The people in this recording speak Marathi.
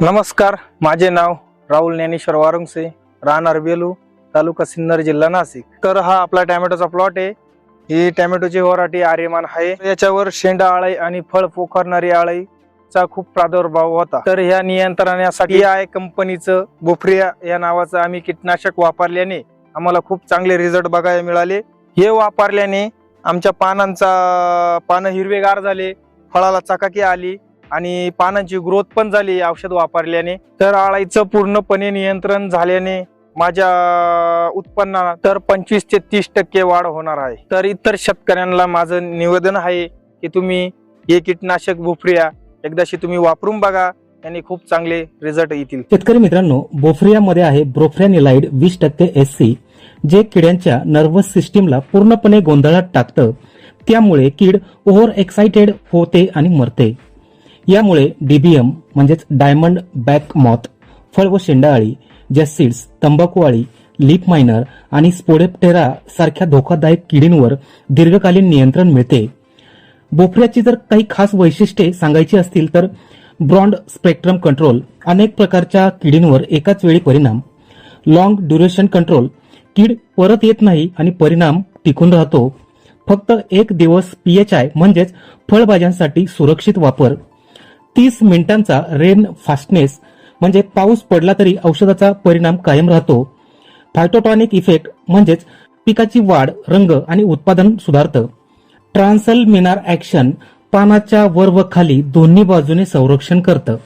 नमस्कार माझे नाव राहुल ज्ञानेश्वर वारुंगसे राहणार बेलू तालुका सिन्नर जिल्हा नाशिक. तर हा आपला टॅमॅटोचा प्लॉट आहे. ही टॅमॅटोची व्हरायटी आर्यमान आहे. याच्यावर शेंडा आळई आणि फळ पोखरणारी आळईचा खूप प्रादुर्भाव होता. तर ह्या नियंत्रणासाठी आय कंपनीचं बुफ्रिया या नावाचं आम्ही कीटनाशक वापरल्याने आम्हाला खूप चांगले रिझल्ट बघायला मिळाले. हे वापरल्याने आमच्या पानांचा पानं हिरवेगार झाले फळाला चकाकी आली. आणि पानांची ग्रोथ पण झाली औषध वापरल्याने. तर आळाईचं पूर्णपणे नियंत्रण झाल्याने माझ्या उत्पन्नात तर पंचवीस ते तीस टक्के वाढ होणार आहे. तर इतर शेतकऱ्यांना माझं निवेदन आहे की तुम्ही हे कीटनाशक भुफरिया एकदाशी तुम्ही वापरून बघा यांनी खूप चांगले रिझल्ट येतील. शेतकरी मित्रांनो बोफ्रियामध्ये आहे ब्रोफ्रॅनिलाइड वीस टक्के एस सी जे किड्यांच्या नर्वस सिस्टीमला पूर्णपणे गोंधळात टाकतं. त्यामुळे कीड ओव्हर एक्साइटेड होते आणि मरते. यामुळे डीबीएम म्हणजेच डायमंड बॅक मॉथ फळ व शेंडाळी जॅसिड्स तंबाखू आळी लीप मायनर आणि स्पोडेप्टेरा सारख्या धोकादायक किडींवर दीर्घकालीन नियंत्रण मिळते. बोफऱ्याची जर काही खास वैशिष्ट्ये सांगायची असतील तर ब्रॉन्ड स्पेक्ट्रम कंट्रोल अनेक प्रकारच्या किडींवर एकाच वेळी परिणाम. लॉंग ड्युरेशन कंट्रोल कीड परत येत नाही आणि परिणाम टिकून राहतो. फक्त एक दिवस पीएचआय म्हणजेच फळभाज्यांसाठी सुरक्षित वापर. तीस मिनिटांचा रेन फास्टनेस म्हणजे पाऊस पडला तरी औषधाचा परिणाम कायम राहतो. फायटोटॉनिक इफेक्ट म्हणजेच पिकाची वाढ रंग आणि उत्पादन सुधारतं. ट्रान्सल मिनार ऍक्शन पानाच्या वर व खाली दोन्ही बाजूने संरक्षण करतं.